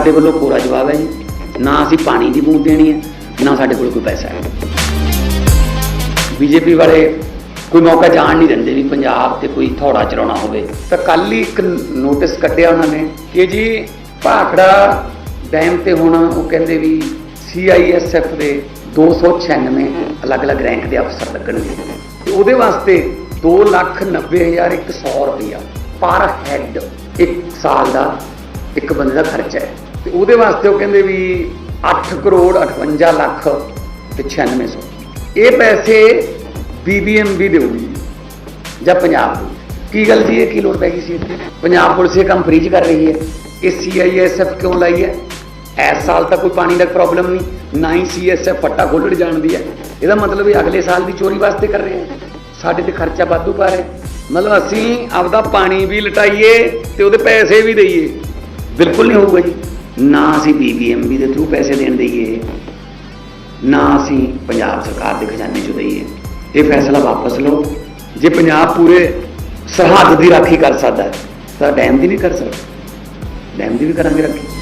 ਸਾਡੇ ਵੱਲੋਂ ਕੋਰਾ ਜਵਾਬ ਹੈ ਜੀ। ਨਾ ਅਸੀਂ ਪਾਣੀ ਦੀ ਬੂੰਦ ਦੇਣੀ ਹੈ, ਨਾ ਸਾਡੇ ਕੋਲ ਕੋਈ ਪੈਸਾ ਹੈ। ਬੀਜੇਪੀ ਵਾਲੇ ਕੋਈ ਮੌਕਾ ਜਾਣ ਨਹੀਂ ਦਿੰਦੇ ਵੀ ਪੰਜਾਬ ਤੇ ਕੋਈ ਥੋੜਾ ਚਲਾਉਣਾ ਹੋਵੇ। ਤਾਂ ਕੱਲ ਹੀ ਇੱਕ ਨੋਟਿਸ ਕੱਢਿਆ ਉਹਨਾਂ ਨੇ ਕਿ ਜੀ ਭਾਖੜਾ ਡੈਮ ਤੇ ਹੁਣ ਉਹ ਕਹਿੰਦੇ ਵੀ ਸੀਆਈਐਸਐਫ ਦੇ 296 ਅਲੱਗ-ਅਲੱਗ ਰੈਂਕ ਦੇ ਅਫਸਰ ਲੱਗਣਗੇ। ਤੇ ਉਹਦੇ ਵਾਸਤੇ 290100 ਰੁਪਇਆ ਪਰ ਹੈਡ ਇੱਕ ਸਾਲ ਦਾ ਇੱਕ ਬੰਦੇ ਦਾ ਖਰਚਾ ਹੈ। ਉਹਦੇ ਵਾਸਤੇ ਉਹ ਕਹਿੰਦੇ ਵੀ 8 ਕਰੋੜ 58 ਲੱਖ ਤੇ 9600 ਇਹ ਪੈਸੇ ਬੀਬੀਐਮਬੀ ਦੇਊਗੀ ਜਾਂ ਪੰਜਾਬ ਨੂੰ ਕੀ ਗੱਲ ਜੀ, ਇਹ ਕੀ ਲੋੜ ਪੈ ਗਈ ਸੀ ਇੱਥੇ? ਪੰਜਾਬ ਪੁਲਿਸ ਇਹ ਕੰਮ ਫ੍ਰੀ ਚ ਕਰ ਰਹੀ ਹੈ। ਇਹ ਸੀਆਈਐਸਐਫ ਕਿਉਂ ਲਾਈ ਹੈ? ਇਸ ਸਾਲ ਤਾਂ ਕੋਈ ਪਾਣੀ ਦਾ ਪ੍ਰੋਬਲਮ ਨਹੀਂ। ਨਾ ਹੀ ਸੀਐਸਐਫ ਫੱਟਾ ਖੋਲਣ ਜਾਣਦੀ ਹੈ। ਇਹਦਾ ਮਤਲਬ ਇਹ ਅਗਲੇ ਸਾਲ ਦੀ ਚੋਰੀ ਵਾਸਤੇ ਕਰ ਰਹੇ ਹੈ। ਸਾਡੇ ਤੇ ਖਰਚਾ ਵਾਧੂ ਪਾ ਰਹੇ। ਮਤਲਬ ਅਸੀਂ ਆਪਦਾ ਪਾਣੀ ਵੀ ਲਟਾਈਏ ਤੇ ਉਹਦੇ ਪੈਸੇ ਵੀ ਦਈਏ। ਬਿਲਕੁਲ ਨਹੀਂ ਹੋਊਗਾ ਜੀ। ਨਾ ਅਸੀਂ ਬੀਬੀਐਮਬੀ ਦੇ ਥਰੂ ਪੈਸੇ ਦੇਣ ਦਈਏ ਨਾ ਅਸੀਂ ਪੰਜਾਬ ਸਰਕਾਰ ਦੇ ਖਜ਼ਾਨੇ 'ਚੋਂ ਦਈਏ। ਇਹ ਫੈਸਲਾ ਵਾਪਸ ਲਓ। ਜੇ ਪੰਜਾਬ ਪੂਰੇ ਸਰਹੱਦ ਦੀ ਰਾਖੀ ਕਰ ਸਕਦਾ ਹੈ, ਤਾਂ ਡੈਮ ਦੀ ਵੀ ਕਰ ਸਕਦਾ ਡੈਮ ਦੀ ਵੀ ਕਰਾਂਗੇ ਰਾਖੀ।